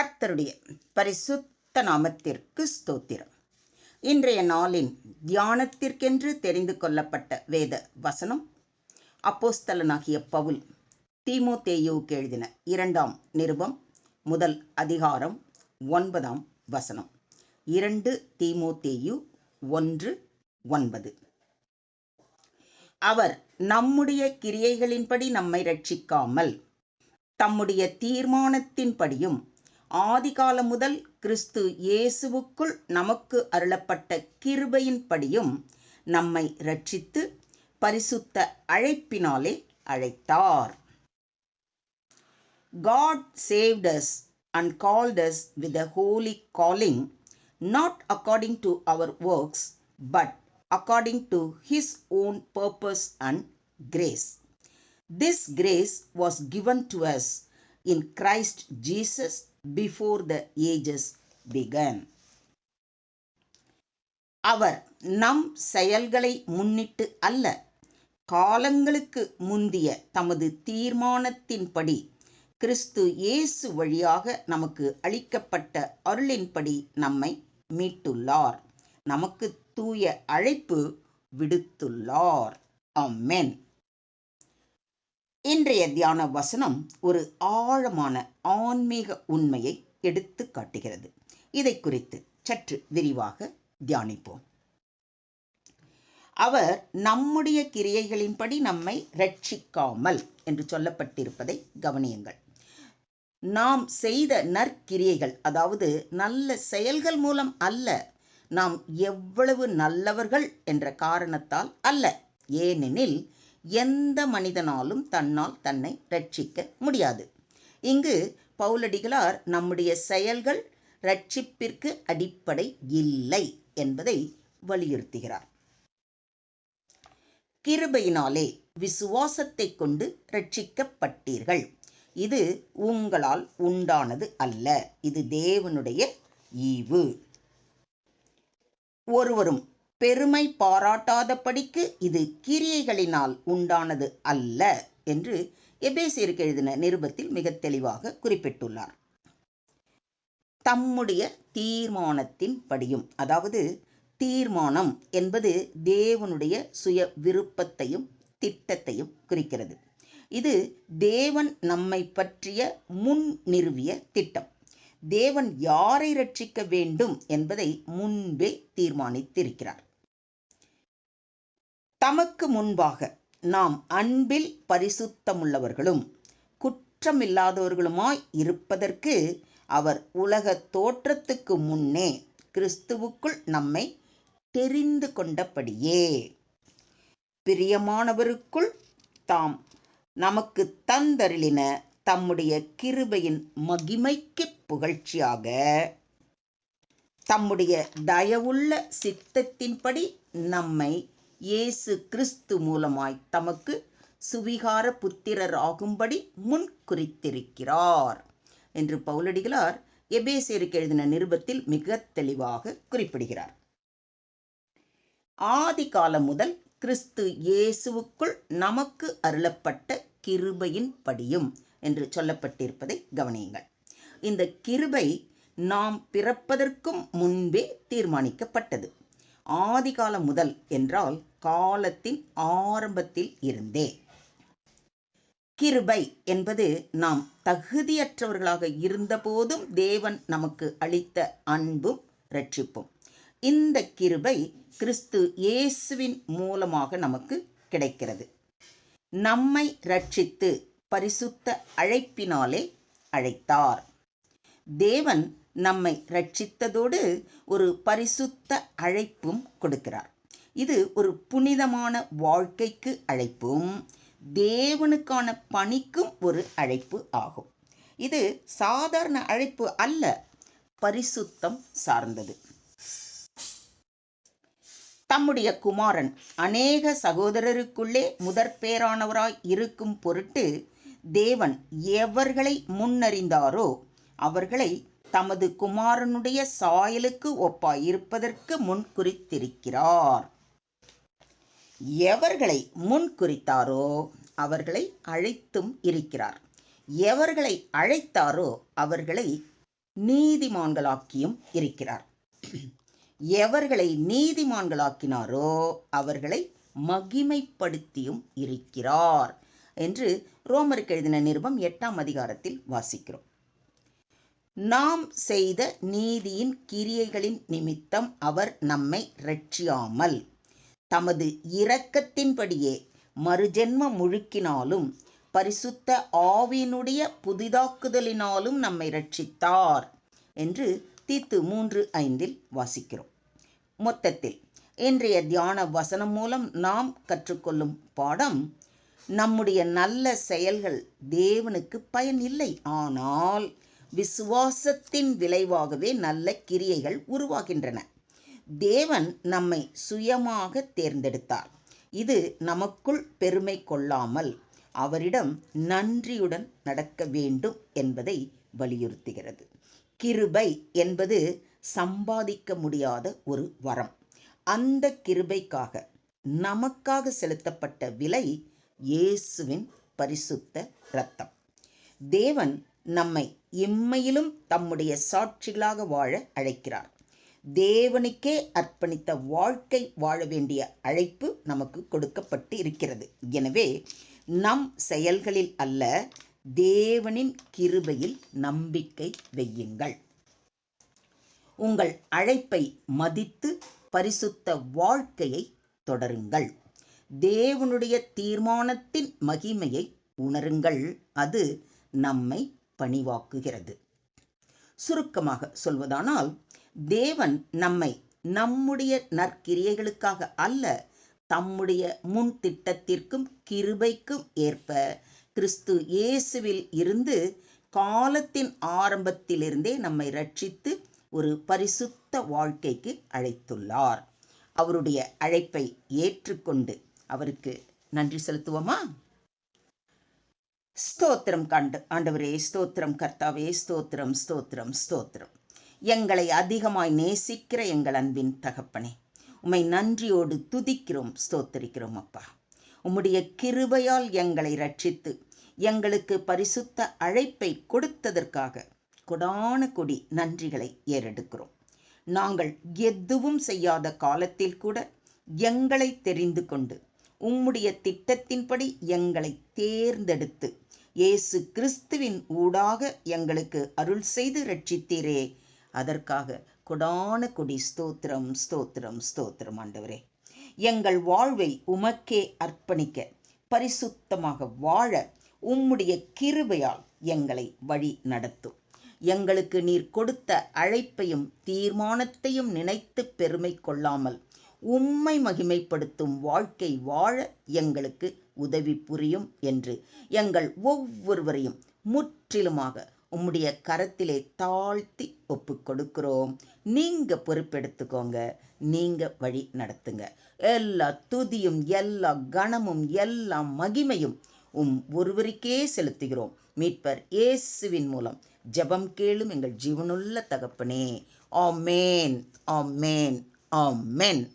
கர்த்தருடைய பரிசுத்த நாமத்திற்கு ஸ்தோத்திரம். இன்றைய நாளின் தியானத்திற்கென்று தெரிந்து கொள்ளப்பட்ட வேத வசனம் அப்போஸ்தலனாகிய பவுல் தீமோத்தேயுவுக்கு எழுதின இரண்டாம் நிருபம் முதல் அதிகாரம் ஒன்பதாம் வசனம். இரண்டு தீமோத்தேயு ஒன்று ஒன்பது. அவர் நம்முடைய கிரியைகளின்படி நம்மை ரட்சிக்காமல் தம்முடைய தீர்மானத்தின்படியும் ஆதிகாலம் முதல் கிறிஸ்து இயேசுவுக்குள் நமக்கு அருளப்பட்ட கிருபையின்படியும் நம்மை ரட்சித்து பரிசுத்த அழைப்பினாலே அழைத்தார் God saved us and called us with a holy calling, not according to our works, but according to His own purpose and grace. This grace was given to us in Christ Jesus before the ages began அவர் நம் செயல்களை முன்னிட்டு அல்ல காலங்களுக்கு முந்திய தமது தீர்மானத்தின்படி கிறிஸ்து இயேசு வழியாக நமக்கு அளிக்கப்பட்ட அருளின்படி நம்மை மீட்டுள்ளார். நமக்கு தூய அழைப்பு விடுத்துள்ளார். அம்மென் இன்றைய தியான வசனம் ஒரு ஆழமான ஆன்மீக உண்மையை எடுத்து காட்டுகிறது. இதை குறித்து சற்று விரிவாக தியானிப்போம். அவர் நம்முடைய கிரியைகளின்படி நம்மை ரட்சிக்காமல் என்று சொல்லப்பட்டிருப்பதை கவனியுங்கள். நாம் செய்த நற்கிரியைகள் அதாவது நல்ல செயல்கள் மூலம் அல்ல நாம் எவ்வளவு நல்லவர்கள் என்ற காரணத்தால் அல்ல. ஏனெனில் எந்த மனிதனாலும் தன்னால் தன்னை ரட்சிக்க முடியாது. இங்கு பவுலடிகளார் நம்முடைய செயல்கள் ரட்சிப்பிற்கு அடிப்படை இல்லை என்பதை வலியுறுத்துகிறார். கிருபையினாலே விசுவாசத்தை கொண்டு ரட்சிக்கப்பட்டீர்கள். இது உங்களால் உண்டானது அல்ல. இது தேவனுடைய ஈவு. ஒருவரும் பெருமை பாராட்டாதபடிக்கு இது கிரியைகளினால் உண்டானது அல்ல என்று எபேசியருக்கு எழுதின நிருபத்தில் மிக தெளிவாக குறிப்பிட்டுள்ளார். தம்முடைய தீர்மானத்தின் படியும் அதாவது தீர்மானம் என்பது தேவனுடைய சுய விருப்பத்தையும் திட்டத்தையும் குறிக்கிறது. இது தேவன் நம்மை பற்றிய முன் நிறுவிய திட்டம். தேவன் யாரை ரட்சிக்க வேண்டும் என்பதை முன்பே தீர்மானித்திருக்கிறார். தமக்கு முன்பாக நாம் அன்பில் பரிசுத்தமுள்ளவர்களும் குற்றமில்லாதவர்களுமாய் இருப்பதற்கு அவர் உலக தோற்றத்துக்கு முன்னே கிறிஸ்துவுக்குள் நம்மை தெரிந்து கொண்டபடியே. பிரியமானவருக்குள் தாம் நமக்கு தந்தருளின தம்முடைய கிருபையின் மகிமைக்கு புகழ்ச்சியாக தம்முடைய தயவுள்ள சித்தத்தின்படி நம்மை இயேசு கிறிஸ்து மூலமாய் தமக்கு சுவிகார புத்திரராகும்படி முன் குறித்திருக்கிறார் என்று பவுலடிகளார் எபேசியருக்கு எழுதின நிருபத்தில் மிக தெளிவாக குறிப்பிடுகிறார். ஆதி காலம் முதல் கிறிஸ்து இயேசுவுக்குள் நமக்கு அருளப்பட்ட கிருபையின் படியும் என்று சொல்லப்பட்டிருப்பதை கவனியுங்கள். இந்த கிருபை நாம் பிறப்பதற்கும் முன்பே தீர்மானிக்கப்பட்டது. ஆதிகாலம் முதல் என்றால் காலத்தின் ஆரம்பத்தில் இருந்தே. கிருபை என்பது நாம் தகுதியற்றவர்களாக இருந்தபோதும் தேவன் நமக்கு அளித்த அன்பும் ரட்சிப்பும் இந்த கிருபை கிறிஸ்து இயேசுவின் மூலமாக நமக்கு கிடைக்கிறது. நம்மை ரட்சித்து பரிசுத்த அழைப்பினாலே அழைத்தார். தேவன் நம்மை ரட்சித்ததோடு ஒரு பரிசுத்த அழைப்பும் கொடுக்கிறார். இது ஒரு புனிதமான வாழ்க்கைக்கு அழைப்பும் தேவனுக்கான பணிக்கும் ஒரு அழைப்பு ஆகும். இது சாதாரண அழைப்பு அல்ல பரிசுத்தம் சார்ந்தது. தம்முடைய குமாரன் அநேக சகோதரருக்குள்ளே முதற்பேரானவராய் இருக்கும் பொருட்டு தேவன் எவர்களை முன்னறிந்தாரோ அவர்களை தமது குமாரனுடைய சாயலுக்கு ஒப்பாய் இருப்பதற்கு முன் குறித்திருக்கிறார். எவர்களை முன் குறித்தாரோ அவர்களை அழைத்தும் இருக்கிறார். எவர்களை அழைத்தாரோ அவர்களை நீதிமான்களாக்கியும் இருக்கிறார். எவர்களை நீதிமான்களாக்கினாரோ அவர்களை மகிமைப்படுத்தியும் இருக்கிறார் என்று ரோமருக்கு எழுதின நிருபம் எட்டாம் அதிகாரத்தில் வாசிக்கிறோம். நாம் செய்த நீதியின் கிரியைகளின் நிமித்தம் அவர் நம்மை ரட்சியாமல் தமது இரக்கத்தின்படியே மறுஜென்ம முழுக்கினாலும் பரிசுத்த ஆவியினுடைய புதிதாக்குதலினாலும் நம்மை ரட்சித்தார் என்று தீத்து மூன்று ஐந்தில் வாசிக்கிறோம். மொத்தத்தில் இன்றைய தியான வசனம் மூலம் நாம் கற்றுக்கொள்ளும் பாடம் நம்முடைய நல்ல செயல்கள் தேவனுக்கு பயன் இல்லை ஆனால் விசுவாசத்தின் விளைவாகவே நல்ல கிரியைகள் உருவாகின்றன. தேவன் நம்மை சுயமாக தேர்ந்தெடுத்தார். இது நமக்குள் பெருமை கொள்ளாமல் அவரிடம் நன்றியுடன் நடக்க வேண்டும் என்பதை வலியுறுத்துகிறது. கிருபை என்பது சம்பாதிக்க முடியாத ஒரு வரம். அந்த கிருபைக்காக நமக்காக செலுத்தப்பட்ட விலை இயேசுவின் பரிசுத்த இரத்தம். தேவன் நம்மை இம்மையிலும் தம்முடைய சாட்சிகளாக வாழ அழைக்கிறார். தேவனுக்கே அர்ப்பணித்த வாழ்க்கை வாழ வேண்டிய அழைப்பு நமக்கு கொடுக்கப்பட்டு இருக்கிறது. எனவே நம் செயல்களில் அல்ல தேவனின் கிருபையில் நம்பிக்கை வையுங்கள். உங்கள் அழைப்பை மதித்து பரிசுத்த வாழ்க்கையை தொடருங்கள். தேவனுடைய தீர்மானத்தின் மகிமையை உணருங்கள். அது நம்மை பணிவாக்குகிறது. சுருக்கமாக சொல்வதானால் தேவன் நம்மை நம்முடைய நற்கிரியைகளுக்காக அல்ல தம்முடைய முன் திட்டத்திற்கும் கிருபைக்கும் ஏற்ப கிறிஸ்து இயேசுவில் இருந்து காலத்தின் ஆரம்பத்திலிருந்தே நம்மை ரட்சித்து ஒரு பரிசுத்த வாழ்க்கைக்கு அழைத்துள்ளார். அவருடைய அழைப்பை ஏற்றுக்கொண்டு அவருக்கு நன்றி செலுத்துவோமா? ஸ்தோத்திரம் கண்டு ஆண்டவரே ஸ்தோத்திரம் கர்த்தாவே ஸ்தோத்திரம் ஸ்தோத்திரம் ஸ்தோத்திரம். எங்களை அதிகமாய் நேசிக்கிற எங்கள் அன்பின் தகப்பனே உம்மை நன்றியோடு துதிக்கிறோம் ஸ்தோத்தரிக்கிறோம் அப்பா. உம்முடைய கிருபையால் எங்களை ரட்சித்து எங்களுக்கு பரிசுத்த அழைப்பை கொடுத்ததற்காக கொடான கொடி நன்றிகளை ஏறெடுக்கிறோம். நாங்கள் எதுவும் செய்யாத காலத்தில் கூட எங்களை தெரிந்து கொண்டு உம்முடைய திட்டத்தின்படி எங்களை தேர்ந்தெடுத்து இயேசு கிறிஸ்துவின் ஊடாக எங்களுக்கு அருள் செய்து ரட்சித்தீரே அதற்காக கொடான கொடி ஸ்தோத்திரம் ஸ்தோத்திரம் ஸ்தோத்திரம் ஆண்டவரே. எங்கள் வாழ்வை உமக்கே அர்ப்பணிக்க பரிசுத்தமாக வாழ உம்முடைய கிருபையால் எங்களை வழி நடத்தும். எங்களுக்கு நீர் கொடுத்த அழைப்பையும் தீர்மானத்தையும் நினைத்து பெருமை கொள்ளாமல் உம்மை மகிமைப்படுத்தும் வாழ்க்கை வாழ எங்களுக்கு உதவி புரியும் என்று எங்கள் ஒவ்வொருவரையும் முற்றிலுமாக உம்முடைய கரத்திலே தாழ்த்தி ஒப்பு கொடுக்கிறோம். நீங்க பொறுப்பெடுத்துக்கோங்க. நீங்க வழி நடத்துங்க. எல்லா துதியும் எல்லா கணமும் எல்லா மகிமையும் உம் ஒருவருக்கே செலுத்துகிறோம். மீட்பர் இயேசுவின் மூலம் ஜெபம் கேளும் எங்கள் ஜீவனுள்ள தகப்பனே. ஆமேன் ஆமேன் மென்